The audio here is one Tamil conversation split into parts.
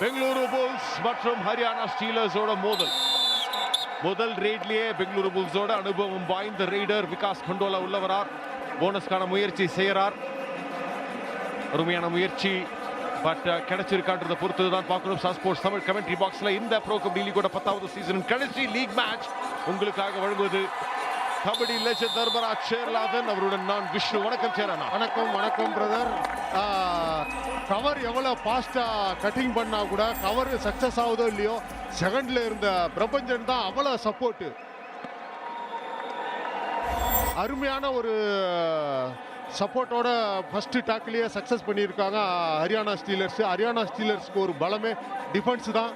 பெங்களூரு புல்ஸ் மற்றும் ஹரியானா ஸ்டீலர்ஸோட மோதல். முதல் ரெய்ட்லயே பெங்களூரு புல்ஸோட அனுபவம் வாய்ந்த ரெய்டர் விகாஸ் கண்டோலா உள்ளவரார். போனஸ்க்கான முயற்சி செய்கிறார். அருமையான முயற்சி. பட் கிடைச்சிருக்கான்றதை பொறுத்து தான் பார்க்கணும் சாஸ்போர்ட்ஸ் தமிழ் கமெண்ட்ரி பாக்ஸில் இந்த ப்ரோ கபடி லீகோட பத்தாவது சீசன் கடைசி லீக் மேட்ச் உங்களுக்காக வழங்குவது கபடி லெஜண்ட் தர்மராஜ் சேர்லாதன் அவருடன் நான் விஷ்ணு. வணக்கம் சேரனா வணக்கம் வணக்கம் பிரதர் கவர் எவ்வளோ ஃபாஸ்ட்டாக கட்டிங் பண்ணா கூட கவர் சக்ஸஸ் ஆகுதோ இல்லையோ செகண்ட்ல இருந்த பிரபஞ்சன் தான் அவ்வளோ சப்போர்ட்டு அருமையான ஒரு சப்போர்ட்டோட ஃபர்ஸ்ட் டாக்கிலேயே சக்ஸஸ் பண்ணியிருக்காங்க ஹரியானா ஸ்டீலர்ஸ் ஹரியானா ஸ்டீலர்ஸ்க்கு ஒரு பலமே டிஃபென்ஸ் தான்.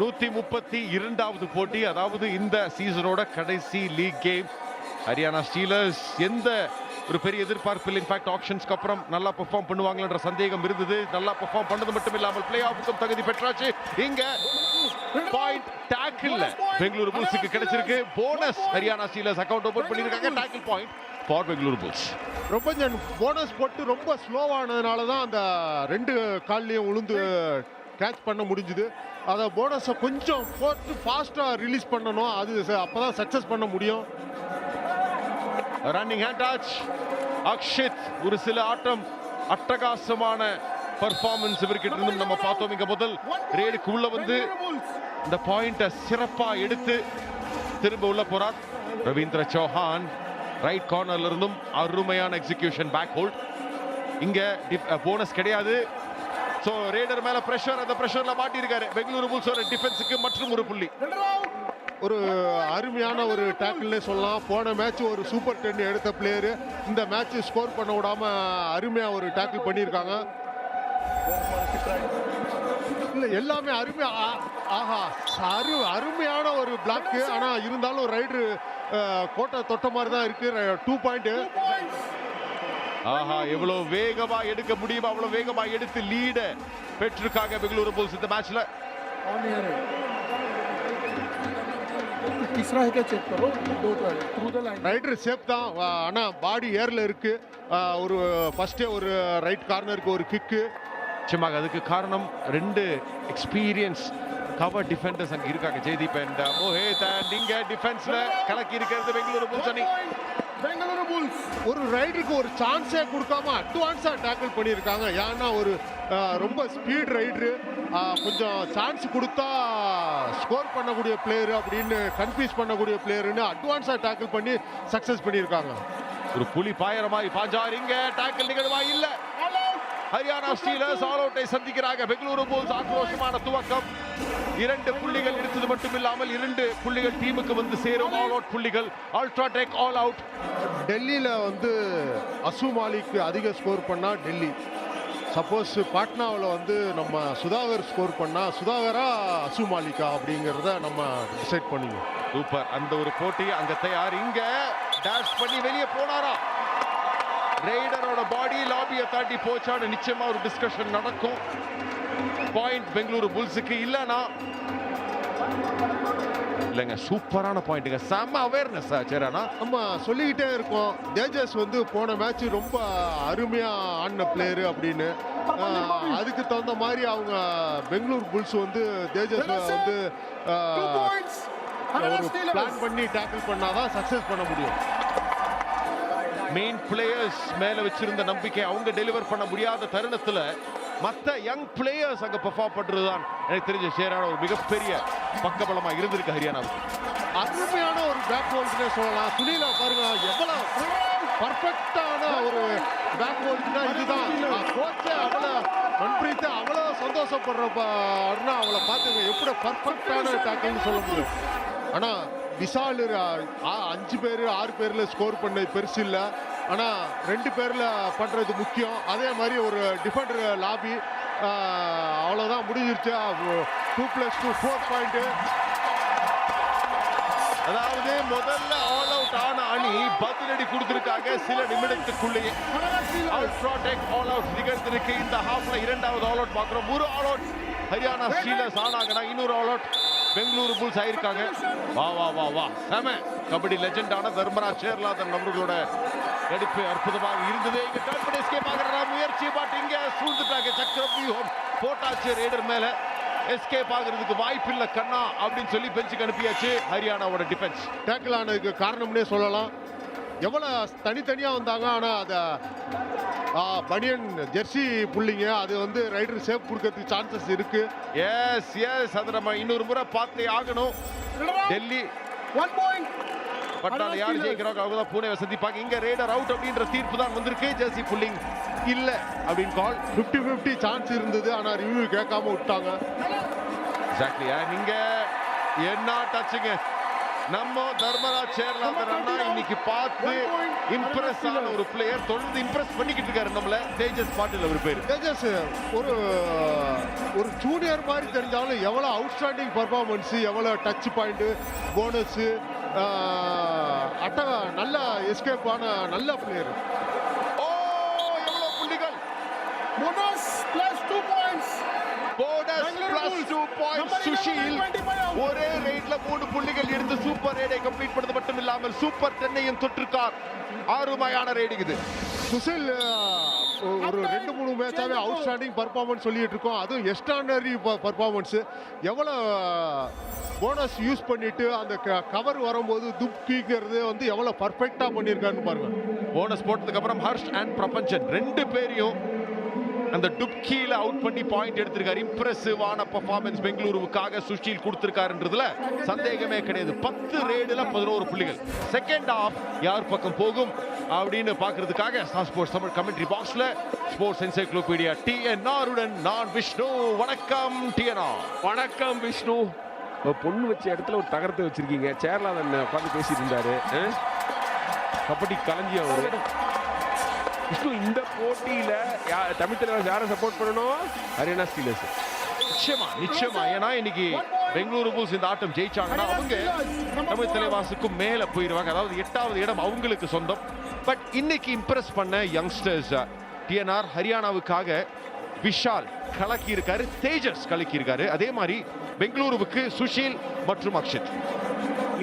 நூத்தி முப்பத்தி இரண்டாவது போட்டி அதாவது இந்த சீசனோட கடைசி லீக் கேம் ஹரியானா ஸ்டீலர்ஸ் எந்த ஒரு பெரிய எதிர்பார்ப்பு இல்லை இன்ஃபேக்ட் ஆப்ஷன்ஸ்க்கு அப்புறம் நல்லா பெர்ஃபார்ம் பண்ணுவாங்கன்ற சந்தேகம் இருந்தது. நல்லா பெர்ஃபார்ம் பண்ணது மட்டும் இல்லாமல் பிளே ஆஃபுக்கும் தகுதி பெற்றாச்சு. இங்க பாயிண்ட் டேக்கிள் பெங்களூரு புல்ஸுக்கு கிடைச்சிருக்கு. Bonus Haryana steelers account open பண்ணிருக்காங்க tackle point for Bengaluru bulls Prapanjan bonus போட்டு ரொம்ப ஸ்லோவானதுனால தான் அந்த ரெண்டு கால்லையும் உளுந்து கேட்ச் பண்ண முடிஞ்சுது. அதை போனஸை கொஞ்சம் போட்டு ஃபாஸ்ட்டாக ரிலீஸ் பண்ணணும். அது அப்போ தான் சக்ஸஸ் பண்ண முடியும். ரன்னிங் ஹேண்ட் டச் அக்ஷித் ஒரு சில ஆட்டம் அட்டகாசமான பர்ஃபார்மன்ஸ் இவர்கிட்ட இருந்தும் நம்ம பார்த்தோம். இங்க முதல் ரேடுக்கு உள்ள வந்து இந்த பாயிண்ட சிறப்பா எடுத்து திரும்ப உள்ள போறார். ரவீந்திர சௌஹான் ரைட் கார்னர்ல இருந்தும் அருமையான எக்ஸிகியூஷன் பேக் ஹோல்ட் இங்க போனஸ் கிடையாது. சோ ரேடர் மேல பிரஷர் அந்த பிரஷர்ல மாட்டியிருக்காரு. பெங்களூரு புல்ஸோட டிஃபென்ஸுக்கு மற்றும் ஒரு புள்ளி. ஒரு அருமையான ஒரு டேக்கிள்னே சொல்லலாம். போன மேட்ச் ஒரு சூப்பர் டென் எடுத்த பிளேயரு இந்த மேட்ச் ஸ்கோர் பண்ண விடாம அருமையாக ஒரு டேக்கிள் பண்ணியிருக்காங்க. இல்லை எல்லாமே அருமையா ஆ- ஆஹா அரு அருமையான ஒரு பிளாக்கு ஆனால் இருந்தாலும் ரைடரு கோட்டை தொட்ட மாதிரி தான் இருக்கு. டூ பாயிண்ட் ஆஹா எவ்வளவு வேகமா எடுக்க முடியுமோ அவ்வளவு வேகமா எடுத்து லீட பெற்றிருக்காங்க பெங்களூரு புல்ஸ் இந்த மேட்ச்ல ரைடர் சேஃப் தான். ஆனால் பாடி ஏரில் இருக்கு. ஒரு ஃபர்ஸ்டே ஒரு ரைட் கார்னருக்கு ஒரு கிக்கு நிச்சயமாக அதுக்கு காரணம் ரெண்டு எக்ஸ்பீரியன்ஸ் கவர் டிஃபெண்டர்ஸ் அங்கே இருக்காங்க. ஜெய்தீப் அண்ட் மோஹித் அண்ட் இங்கே டிஃபென்ஸில் கலக்கி இருக்கிறது பெங்களூரு புல்ஸ் ஒரு ரைடருக்கு ஒரு சான்ஸே கொடுக்காம அட்வான்ஸாக டேக்கிள் பண்ணியிருக்காங்க. ஏன்னா ஒரு ரொம்ப ஸ்பீட் ரைடரு கொஞ்சம் சான்ஸ் கொடுத்தா ஸ்கோர் பண்ணக்கூடிய பிளேயர் அப்படின்னு கன்ஃபியூஸ் பண்ணக்கூடிய பிளேயருன்னு அட்வான்ஸாக டேக்கிள் பண்ணி சக்ஸஸ் பண்ணியிருக்காங்க. ஒரு புலி பாயற மாதிரி பாஞ்சார். இங்கே டேக்கிள் நிகழ்வா இல்லை. ஹரியானா ஸ்டீலர்ஸ் ஆல் அவுட்டை சந்திக்கிறாங்க. பெங்களூரு புல்ஸ் ஆக்ரோஷமான துவக்கம். இரண்டு புள்ளிகள் எடுத்தது மட்டும் இல்லாமல் இரண்டு புள்ளிகள் டீமுக்கு வந்து சேரும். ஆல் அவுட் புள்ளிகள். அல்ட்ராடெக் ஆல் அவுட் டெல்லியில் வந்து அசு மாலிக் அதிக ஸ்கோர் பண்ணா டெல்லி. சப்போஸ் பாட்னாவில் வந்து நம்ம சுதாகர் ஸ்கோர் பண்ணா சுதாகரா அசு மாலிகா அப்படிங்கிறத நம்ம டிசைட் பண்ணுவோம் சூப்பர் அந்த ஒரு போட்டி அங்க தயார். இங்க டாஷ் பண்ணி வெளியே போனாரா? ரெய்டரோட பாடி லாபியை தாட்டி போச்சான்னு நிச்சயமா ஒரு டிஸ்கஷன் நடக்கும். பாயிண்ட் பெங்களூரு புல்ஸுக்கு இல்லைனா இல்லைங்க சூப்பரான பாயிண்ட்டுங்க செம்ம அவேர்னஸ் ஆச்சேரானா நம்ம சொல்லிக்கிட்டே இருக்கோம். தேஜஸ் வந்து போன மேட்ச் ரொம்ப அருமையாக ஆடின பிளேயரு அப்படின்னு. அதுக்கு தகுந்த மாதிரி அவங்க பெங்களூர் புல்ஸ் வந்து தேஜஸ் வந்து ஒரு பிளான் பண்ணி டேக்கிள் பண்ணாதான் சக்ஸஸ் பண்ண முடியும். மெயின் பிளேயர்ஸ் மேல வச்சிருந்த நம்பிக்கை அவங்க டெலிவர் பண்ண முடியாத தருணத்துல மற்ற யங் பிளேயர்ஸ் அங்க பெர்ஃபார்ம் பண்றதுதான் எனக்கு தெரிஞ்ச ஷேரான ஒரு மிகப்பெரிய பக்கபலமா இருந்திருக்கு ஹரியானாவுக்கு. அருமையான ஒரு பேக் ஹோல்டுனே சொல்லலாம். சுனிலா பாருங்க எவ்வளவு பர்ஃபெக்டான ஒரு பேக் ஹோல்டுனா இதுதான். கோச்சே அவ்வளோ மன்பிரீத் அவ்வளோ சந்தோஷப்படுறப்பன்னா அவளை பார்த்துங்க எப்படி பர்ஃபெக்டான டேக்கிள்னு சொல்ல முடியும். ஆனால் விஷால் ஆ- அஞ்சு பேர் ஆறு பேரில் ஸ்கோர் பண்ணது பெருசு இல்லை. ஆனால் ரெண்டு பேரில் பண்ணுறது முக்கியம். அதே மாதிரி ஒரு டிஃபெண்டர் லாபி. அவ்வளோதான் முடிஞ்சிருச்சு. Two plus two four point அதாவது முதல்ல ஆல் அவுட் ஆன அணி பதிலடி கொடுத்திருக்காங்க. சில நிமிடத்துக்குள்ளேயே. அல்ட்ராடெக் ஆல் அவுட் நிகழ்ந்திருக்கு. இந்த ஹாஃப்ல இரண்டாவது ஆல் அவுட் பார்க்கிறோம். ஒரு ஆல் அவுட் ஹரியானா ஸ்டீலர்ஸ் ஆனாங்கன்னா இன்னொரு ஆல் அவுட் பெங்களூரு புல்ஸ் ஆயிருக்காங்க. வா வா வா வா. செம. கபடி லெஜெண்டான தர்மராஜ் சேர்லாதன் அவர்களோட நடிப்பு அற்புதமாக இருந்தது. இங்க டர்ன் பண்ணி எஸ்கேப் ஆகிற முயற்சி பட் இங்க சூழ்ந்துட்டாங்க. சக்கர வியூகம். போட்டாச்சு ரேடர் மேல. எஸ்கேப் ஆகிறதுக்கு வாய்ப்பு இல்ல கண்ணா அப்படின்னு சொல்லி பெஞ்சுக்கு அனுப்பியாச்சு ஹரியானாவோட டிஃபென்ஸ் டேக்கிள் ஆனதுக்கு காரணம்னே சொல்லலாம். எவ்வளவு தனித்தனியா வந்தாங்க ஆனா அதை பனியன் ஜெர்சி புள்ளிங்க. அது வந்து ரைடர் சேஃப் கொடுக்கறதுக்கு சான்சஸ் இருக்கு. எஸ் எஸ் அதை நம்ம இன்னொரு முறை பார்த்தே ஆகணும். டெல்லி. One point. பட்டால யார் ஜெயிக்கிறாங்க அவங்க தான் பூனேவை சந்திப்பாங்க. இங்க ரேடர் அவுட் அப்படின்ற தீர்ப்பு தான் வந்திருக்கு. ஜெர்சி புல்லிங் இல்ல அப்படின்னு கால் 50 50 சான்ஸ் இருந்தது. ஆனா ரிவ்யூ கேட்காம விட்டாங்க. எக்ஸாக்ட்லி நீங்க என்ன டச்சுங்க நம்ம தர்மராஜ் சேர்லாந்தர் அண்ணா இன்னைக்கு பார்த்து இம்ப்ரெஸ் ஆன ஒரு பிளேயர் தொடர்ந்து இம்ப்ரெஸ் பண்ணிக்கிட்டு இருக்காரு நம்மள தேஜஸ் பாட்டில் அவர் பேரு தேஜஸ் ஒரு ஒரு ஜூனியர் மாதிரி தெரிஞ்சாலும் எவ்வளவு அவுட்ஸ்டாண்டிங் பர்ஃபார்மன்ஸ் எவ்வளவு டச் பாயிண்ட் போனஸ் அட்ட நல்ல எஸ்கேப் ஆன நல்ல பிளேயர் ஓ எவ்வளவு புள்ளிகள் Bonus plus two points. Bonus plus. 2 points Number 11, Sushil 25 out. ஒரே ரைட்ல மூணு புள்ளிகள் எடுத்து சூப்பர் ரைடை கம்ப்ளீட் பண்ணது மட்டும் இல்லாமல் சூப்பர் டென்னையும் தொற்றிருக்கார் அருமையான ரைடிங் இது. சுசில் ஒரு ரெண்டு மூணு மேட்சாவே அவுட்ஸ்டாண்டிங் பர்ஃபார்மன்ஸ் சொல்லிட்டு இருக்கோம் அதுவும் எக்ஸ்ட்ரானரி பர்ஃபார்மன்ஸ் எவ்வளோ போனஸ் யூஸ் பண்ணிட்டு அந்த கவர் வரும்போது துப்கிங்கிறது வந்து எவ்வளோ பர்ஃபெக்டாக பண்ணியிருக்காருன்னு பாருங்க. போனஸ் போட்டதுக்கு அப்புறம் ஹர்ஷ் அண்ட் பிரபஞ்சன் ரெண்டு பேரையும் அந்த டுப்கியில அவுட் பண்ணி பாயிண்ட் எடுத்திருக்காரு. இம்ப்ரெசிவான பெர்ஃபார்மன்ஸ் பெங்களூருவுக்காக சுஷில் கொடுத்திருக்காருன்றதுல சந்தேகமே கிடையாது. பத்து ரேடுல பதினோரு புள்ளிகள். செகண்ட் ஆஃப் யார் பக்கம் போகும் அப்படின்னு பாக்குறதுக்காக ஸ்டார் ஸ்போர்ட்ஸ் தமிழ் கமெண்ட்ரி பாக்ஸ்ல ஸ்போர்ட்ஸ் என்சைக்ளோபீடியா டிஎன்ஆர் உடன் நான் விஷ்ணு. வணக்கம் டிஎன்ஆர் வணக்கம் விஷ்ணு. பொண்ணு வச்ச இடத்துல ஒரு தகரத்தை வச்சிருக்கீங்க. சேர்லாதன் உட்காந்து பேசிட்டு இருந்தாரு? கபடி கலைஞ்சி அவரு. விஷ்ணு இந்த போட்டியில யா- தமிழ் தலைவர் யாரை சப்போர்ட் பண்ணணும்? ஹரியானா ஸ்டீலர்ஸ் நிச்சயமா நிச்சயமா. ஏன்னா இன்னைக்கு பெங்களூரு பூல்ஸ் இந்த ஆட்டம் ஜெயிச்சாங்கன்னா அவங்க தமிழ் தலைவாசுக்கும் மேல போயிருவாங்க. அதாவது எட்டாவது இடம் அவங்களுக்கு சொந்தம். பட் இன்னைக்கு இம்ப்ரெஸ் பண்ண யங்ஸ்டர்ஸ் டிஎன்ஆர் ஹரியானாவுக்காக விஷால் கலக்கி இருக்காரு தேஜஸ் கலக்கி இருக்காரு அதே மாதிரி பெங்களூருவுக்கு சுஷீல் மற்றும் அக்ஷத்.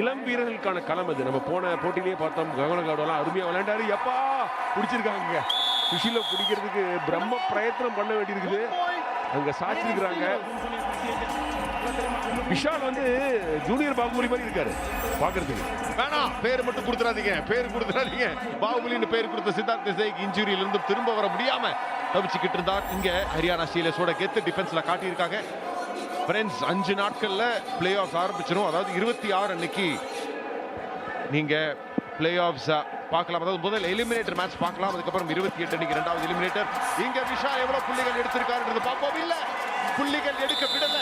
இளம் வீரர்களுக்கான களம் அது. நம்ம போன போட்டியிலேயே பார்த்தோம் ககனகாடெல்லாம் அருமையாக விளையாண்டாரு. எப்பா பிடிச்சிருக்காங்க. சுஷீல பிடிக்கிறதுக்கு பிரம்ம பிரயத்தனம் பண்ண வேண்டியிருக்குது. அங்கே சாச்சிருக்கிறாங்க விஷால் வந்து ஜூனியர் பாகுபலி மாதிரி இருக்காரு பாக்குறதுக்கு. வேணாம் பேர் மட்டும் கொடுத்துறாதீங்க. பேர் கொடுத்துறாதீங்க. பாகுபலின்னு பேர் கொடுத்த சித்தார்த் தேசாய்க்கு இன்ஜுரியிலிருந்து திரும்ப வர முடியாம தவிச்சுக்கிட்டு இருந்தார் இங்க ஹரியானா ஸ்டீலர்ஸோட கெத்து டிஃபென்ஸ்ல காட்டியிருக்காங்க. ஃப்ரெண்ட்ஸ் அஞ்சு நாட்கள்ல பிளே ஆஃப் ஆரம்பிச்சிடும் அதாவது இருபத்தி ஆறு அன்னைக்கு நீங்க பிளே ஆஃப்ஸ் பார்க்கலாம். அதாவது முதல் எலிமினேட்டர் மேட்ச் பார்க்கலாம். அதுக்கப்புறம் இருபத்தி எட்டு அன்னைக்கு இரண்டாவது எலிமினேட்டர் இங்க விஷா எவ்வளவு புள்ளிகள் எடுத்திருக்காருன்றது பார்ப்போம். இல்ல புள்ளிகள் எடுக்க விடல.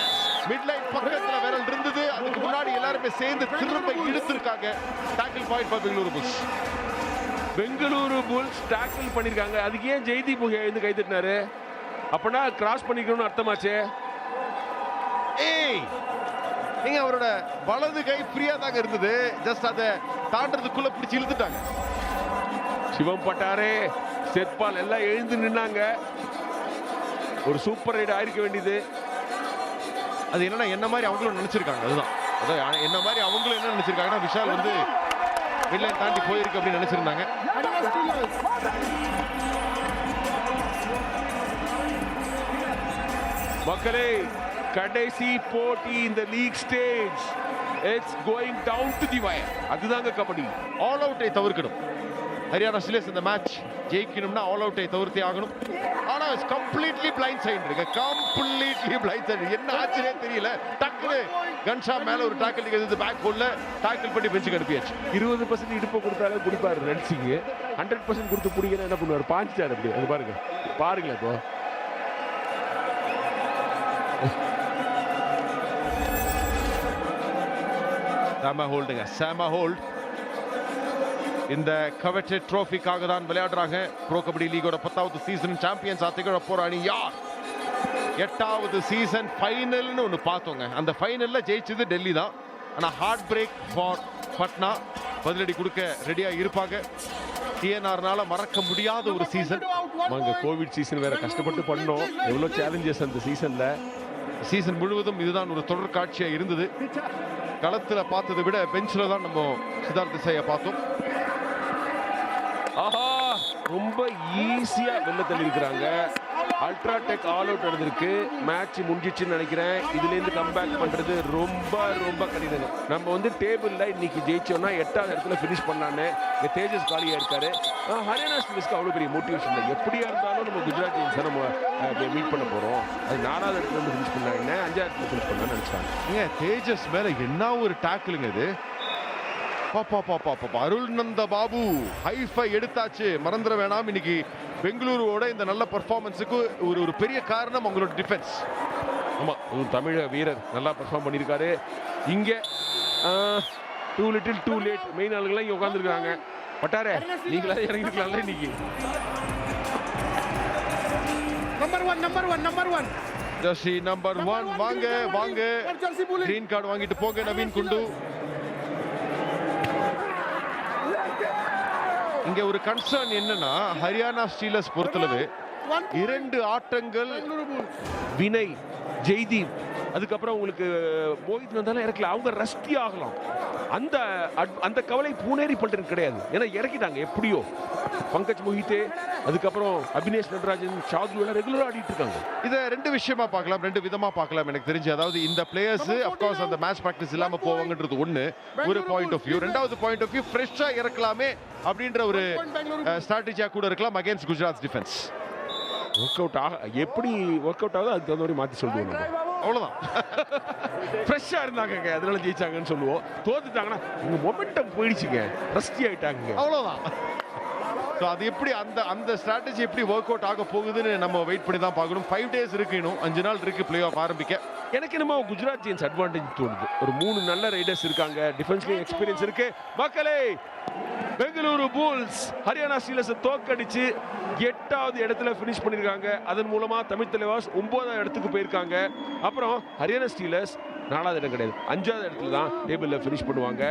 மிட்லைன் பக்கத்துல விரல் இருந்தது. அதுக்கு முன்னாடி எல்லாருமே சேர்ந்து திரும்ப இழுத்திருக்காங்க. Tackle point for Bengaluru bulls. Bengaluru bulls tackle பண்ணிருக்காங்க. அதுக்கு ஏன் ஜெய்தீப் எழுந்து கை தட்டினாரு? அப்பனா கிராஸ் பண்ணிக்கணும்னு அர்த்தமாச்சே. நீங்க அவரோட வலது கை ஃப்ரீயா தாங்க இருந்தது. ஜஸ்ட் அதை தாண்டறதுக்குள்ள பிடிச்சி இழுத்துட்டாங்க. சிவம் பட்டாரே செத்பால் எல்லாம் எழுந்து நின்னாங்க. ஒரு சூப்பர் ரைடு ஆயிருக்க வேண்டியது. அது என்னன்னா என்ன மாதிரி அவங்களும் நினைச்சிருக்காங்க. அதுதான். அதான் என்ன மாதிரி அவங்களும் என்ன நினைச்சிருக்காங்கன்னா விஷால் வந்து மிட்லைன் தாண்டி போயிருக்கு அப்படின்னு நினைச்சிருந்தாங்க. மக்களே கடைசி போட்டி இந்த league stage. It's going down to the wire அதுதாங்க கபடி. ஆல் அவுட்டை தவிர்க்கணும். ஹரியானா ஸ்டிலர்ஸ் இந்த மேட்ச் ஜெயிக்கணும்னா ஆல் அவுட்டை தவிர்த்தே ஆகணும். ஆனா கம்ப்ளீட்லி பிளைண்ட் சைடு இருக்கு. கம்ப்ளீட்லி பிளைண்ட் சைடு என்ன ஆச்சுனே தெரியல. டக்குனு கன்ஷா மேல ஒரு டாக்கிள் நிகழ்ந்து பேக் ஹோல்ல டாக்கிள் பண்ணி பெஞ்சுக்கு அனுப்பியாச்சு. இருபது பர்சன்ட் இடுப்பை கொடுத்தாலே குடிப்பாரு ரன்சிங் ஹண்ட்ரட் பர்சன்ட் கொடுத்து பிடிக்கணும் என்ன பண்ணுவார்? பாஞ்சிட்டாரு அப்படி அது பாருங்க. பாருங்களேன் இப்போ. செம ஹோல்டுங்க செம ஹோல்ட் இந்த கவெட்டட் ட்ரோஃபிக்காக தான் விளையாடுறாங்க. ப்ரோ கபடி லீகோட பத்தாவது சீசன் சாம்பியன்ஸ் திகழ போற அணி யார்? எட்டாவது சீசன் ஃபைனல்னு ஒன்று பார்த்தோங்க. அந்த ஃபைனல்ல ஜெயிச்சது டெல்லி தான். ஆனா ஹார்ட் பிரேக் ஃபார் பட்னா பதிலடி கொடுக்க ரெடியா இருப்பாங்க. டிஎன்ஆர்னால மறக்க முடியாத ஒரு சீசன் அங்க கோவிட் சீசன் வேற கஷ்டப்பட்டு பண்ணோம். எவ்வளோ சேலஞ்சஸ் அந்த சீசன்ல சீசன் முழுவதும் இதுதான் ஒரு தொடர் காட்சியா இருந்தது. களத்துல பார்த்ததை விட பெஞ்சில் தான் நம்ம சித்தார்த் திசையை பார்த்தோம். ஆஹா ரொம்ப ஈஸியா வெளில தள்ளி அல்ட்ரா அல்ட்ராடெக் ஆல் அவுட் நடந்திருக்கு மேட்ச் முடிஞ்சிச்சுன்னு நினைக்கிறேன். இதுல இருந்து கம்பேக் பண்றது ரொம்ப ரொம்ப கடினம். நம்ம வந்து டேபிள்ல இன்னைக்கு ஜெயிச்சோம்னா எட்டாவது இடத்துல ஃபினிஷ் பண்ணலான்னு தேஜஸ் காலியா இருக்காரு. ஹரியானா ஸ்டீல்ஸ்க்கு அவ்வளவு பெரிய மோட்டிவேஷன் இல்லை. எப்படியா இருந்தாலும் நம்ம குஜராத் ஜெயின்ஸை நம்ம மீட் பண்ண போறோம். அது நாலாவது இடத்துல வந்து ஃபினிஷ் பண்ணாங்க அஞ்சாவது இடத்துல ஃபினிஷ் பண்ணான்னு நினைச்சாங்க. ஏங்க தேஜஸ் மேல என்ன ஒரு டேக்கிளுங்க இது? அருள் நந்த பாபு. ஹைஃபை எடுத்தாச்சு. மறந்துட வேணாம். இன்னைக்கு பெங்களூருவோட இந்த நல்ல பர்ஃபார்மன்ஸுக்கு ஒரு ஒரு பெரிய காரணம் அவங்களோட டிஃபென்ஸ் ஆமா ஒரு தமிழக வீரர் நல்லா பெர்ஃபார்ம் பண்ணியிருக்காரு இங்க too little too late main ஆளுங்களாம் இங்க உட்காந்துருக்காங்க பட்டாரே நீங்களா இறங்கிருக்கலாம்ல இன்னைக்கு. Number one, number one, number one. Jersey number Number one வாங்க வாங்க. கிரீன் கார்டு வாங்கிட்டு போங்க நவீன் குண்டு இங்க ஒரு கன்சர்ன் என்னன்னா ஹரியானா ஸ்டீலர்ஸ் பொறுத்தளவு. இரண்டு ஆட்டங்கள். வினய் ஜெய்தீப் அதுக்கப்புறம் உங்களுக்கு மோஹித் வந்தாலும் இறக்கல. அவங்க ரஸ்டி ஆகலாம். அந்த அந்த கவலை பூனேரி பண்றது கிடையாது. ஏன்னா இறக்கிட்டாங்க எப்படியோ. பங்கஜ் மோஹித்தே அதுக்கப்புறம் அபினேஷ் நடராஜன் ஷாது எல்லாம் ரெகுலரா ஆடிட்டு இருக்காங்க. இத ரெண்டு விஷயமா பார்க்கலாம் ரெண்டு விதமா பார்க்கலாம் எனக்கு தெரிஞ்சு. அதாவது இந்த பிளேயர்ஸ் அப்கோர்ஸ் அந்த மேட்ச் பிராக்டிஸ் இல்லாம போவாங்கன்றது ஒண்ணு. ஒரு பாயிண்ட் ஆஃப் வியூ ரெண்டாவது பாயிண்ட் ஆஃப் வியூ ஃப்ரெஷ்ஷா இறக்கலாமே அப்படின்ற ஒரு Point Bengaluru. ஸ்ட்ராட்டஜியா கூட இருக்கலாம் against Gujarat defence work out ஆக எப்படி ஒர்க் அவுட் ஆகுதோ அதுக்கு தகுந்த மாதிரி மாற்றி சொல்லுவோம் நம்ம. அவ்வளவுதான். ஃப்ரெஷ்ஷாக இருந்தாங்க அதனால ஜெயிச்சாங்கன்னு சொல்லுவோம். தோத்துட்டாங்கன்னா உங்க மொமெண்டம் போயிடுச்சுங்க. ரஸ்டி ஆயிட்டாங்க அவ்வளவுதான். ஸோ அது எப்படி அந்த அந்த ஸ்ட்ராட்டஜி எப்படி ஒர்க் அவுட் ஆக போகுதுன்னு நம்ம வெயிட் பண்ணி தான் பார்க்கணும். ஃபைவ் டேஸ் இருக்கு இன்னும். அஞ்சு நாள் இருக்கு பிளே ஆஃப் ஆரம்பிக்க. எனக்கு என்னமோ குஜராத் ஜெயின்ஸ் அட்வான்டேஜ் தோணுது. ஒரு மூணு நல்ல ரைடர்ஸ் இருக்காங்க. டிஃபென்ஸ்லேயும் எக்ஸ்பீரியன்ஸ் இருக்கு. மக்களே பெங்களூரு பூல்ஸ் ஹரியானா ஸ்டீலர்ஸ் தோக்கடிச்சு எட்டாவது இடத்துல ஃபினிஷ் பண்ணியிருக்காங்க அதன் மூலமா தமிழ் தலைவாஸ் ஒன்பதாவது இடத்துக்கு போயிருக்காங்க. அப்புறம் ஹரியானா ஸ்டீலர்ஸ் நாலாவது இடம் கிடையாது. அஞ்சாவது இடத்துல தான் டேபிளில் ஃபினிஷ் பண்ணுவாங்க.